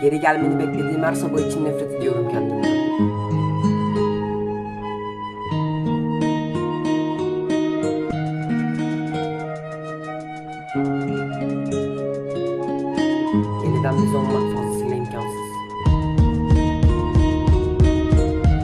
Geri gelmeni beklediğim her sabah için nefret ediyorum kendimden. Yeniden biz olmak fazlasıyla imkansız.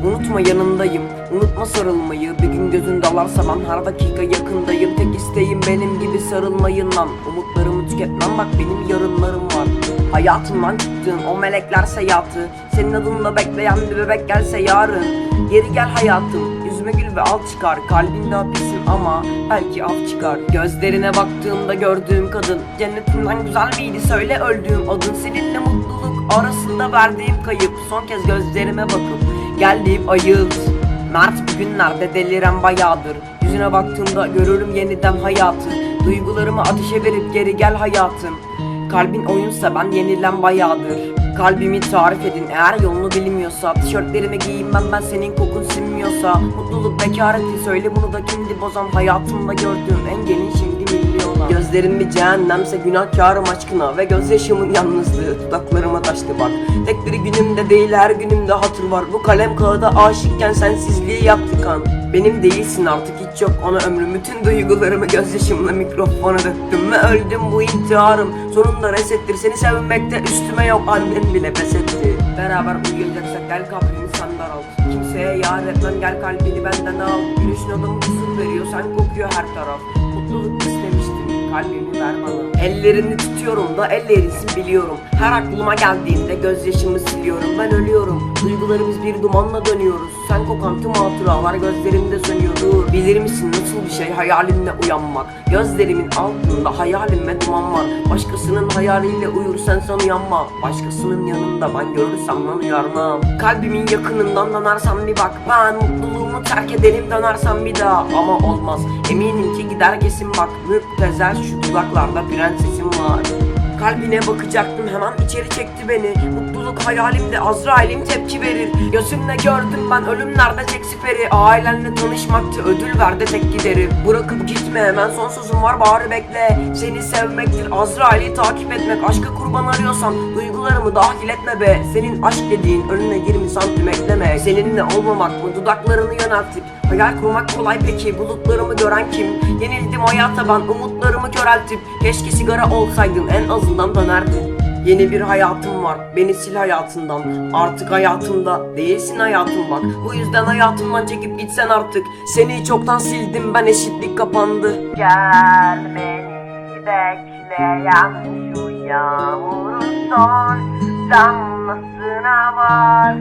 Unutma yanındayım, unutma sarılmayı Bir gün gözün dalarsa ben her dakika yakındayım Tek isteğim benim gibi sarılmayın lan Umutlarımı tüketmem bak benim yarınlarım var. Hayatımdan çıktığın o melekler seyahati. Senin adınla bekleyen bir bebek gelse yarın. Geri gel hayatım, yüzüme gül ve al çıkar. Kalbinde hapisin ama belki af çıkar. Gözlerine baktığımda gördüğüm kadın. Cennetinden güzel miydi söyle öldüğüm adın. Seninle mutluluk arasında verdiğim kayıp. Son kez gözlerime bakıp Gel deyip ayılt Mert bugünlerde deliren bayağıdır. Yüzüne baktığımda görürüm yeniden hayatı Duygularımı ateşe verip geri gel hayatım. Kalbin oyunsa ben yenilen bayağıdır. Kalbimi tarif edin eğer yolunu bilmiyorsa. Tişörtlerimi giyinmem ben senin kokun sinmiyorsa. Mutluluk bekareti söyle bunu da kimdi bozan? Hayatımda gördüğüm en gelin şimdi milyona Gözlerim bir cehennemse günahkarım aşkına. Ve gözyaşımın yalnızlığı dudaklarıma taştı bak. Tek bir günümde değil her günümde hatır var. Bu kalem kağıda aşıkken sensizliği yaptı kan Benim değilsin artık hiç yok ona ömrüm. Bütün duygularımı gözyaşımla mikrofona döktüm Ve öldüm bu intiharım. Sonunda resettir seni sevmekte üstüme yok Annem bile pes etti. Beraber uyuyacaksak gel kabrini sen daralt Kimseye yar etmem gel kalbini benden al. Gülüşün adamı huzur veriyor sen kokuyor her taraf. Mutluluk istemiştim kalbimi ver Ellerini tutuyorum da el erisin biliyorum. Her aklıma geldiğinde gözyaşımı siliyorum. Ben ölüyorum. Duygularımız bir dumanla dönüyoruz. Sen kokan tüm hatıralar gözlerimde sönüyordu Bilir misin nasıl bir şey hayalimle uyanmak? Gözlerimin altında hayalim ve duman var. Başkasının hayaliyle uyursan sen uyanma. Başkasının yanında ben görürsem lan uyarmam Kalbimin yakınından dönersen bir bak Ben mutluluğumu terk ederim dönersen bir daha. Ama olmaz. Eminim ki gider kesin bak. Müptezel şu dudaklarda prensesim var Kalbine bakacaktım hemen içeri çekti beni. Mutluluk hayalimde Azrail'im tepki verir. Gözümle gördüm ben ölümlerde tek siperi Ailenle tanışmaktı ödül verdi tek giderim Bırakıp gitme hemen son sözüm var bari bekle. Seni sevmektir Azrail'i takip etmek. Aşka kurban arıyorsan duygularımı dahil etme be. Senin aşk dediğin önüne 20 santim ekleme. Seninle olmamak mı dudaklarını yöneltip Hayal kurmak kolay peki? Bulutlarımı gören kim? Yenildim hayata ben umutlarımı köreltip Keşke sigara olsaydın en azından dönerdin Yeni bir hayatım var beni sil hayatından. Artık hayatımda değilsin hayatım bak. Bu yüzden hayatımdan çekip gitsen artık. Seni çoktan sildim ben eşitlik kapandı. Gelmeni bekleyen şu yağmurun son damlasına var